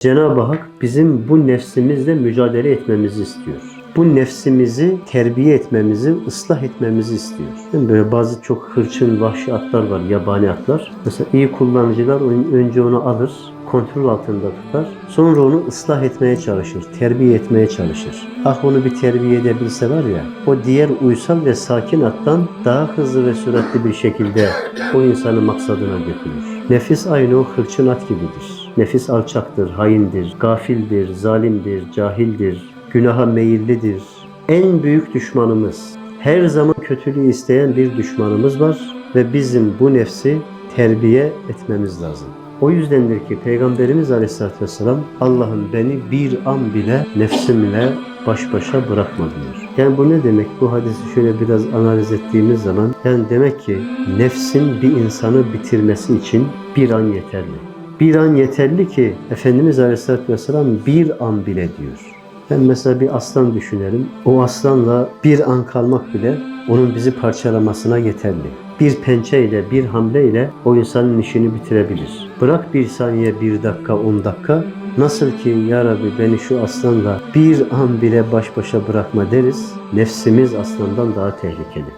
Cenab-ı Hak bizim bu nefsimizle mücadele etmemizi istiyor. Bu nefsimizi terbiye etmemizi, ıslah etmemizi istiyor. Değil mi? Böyle bazı çok hırçın, vahşi atlar var, yabani atlar. Mesela iyi kullanıcılar ön- önce onu alır, kontrol altında tutar. Sonra onu ıslah etmeye çalışır, terbiye etmeye çalışır. Ah onu bir terbiye edebilse var ya, o diğer uysal ve sakin attan daha hızlı ve süratli bir şekilde o insanı maksadına götürür. Nefis aynı o hırçın at gibidir. Nefis alçaktır, haindir, gafildir, zalimdir, cahildir, günaha meyillidir. En büyük düşmanımız, her zaman kötülüğü isteyen bir düşmanımız var ve bizim bu nefsi terbiye etmemiz lazım. O yüzdendir ki Peygamberimiz Aleyhisselatü Vesselam Allah'ım beni bir an bile nefsimle baş başa bırakma. Yani bu ne demek? Bu hadisi şöyle biraz analiz ettiğimiz zaman yani demek ki nefsin bir insanı bitirmesi için bir an yeterli. Bir an yeterli ki Efendimiz Aleyhisselatü Vesselam bir an bile diyor. Ben mesela bir aslan düşünelim. O aslanla bir an kalmak bile onun bizi parçalamasına yeterli. Bir pençeyle, bir hamleyle o insanın işini bitirebilir. Bırak bir saniye, bir dakika, on dakika. Nasıl ki Ya Rabbi beni şu aslanla bir an bile baş başa bırakma deriz. Nefsimiz aslandan daha tehlikeli.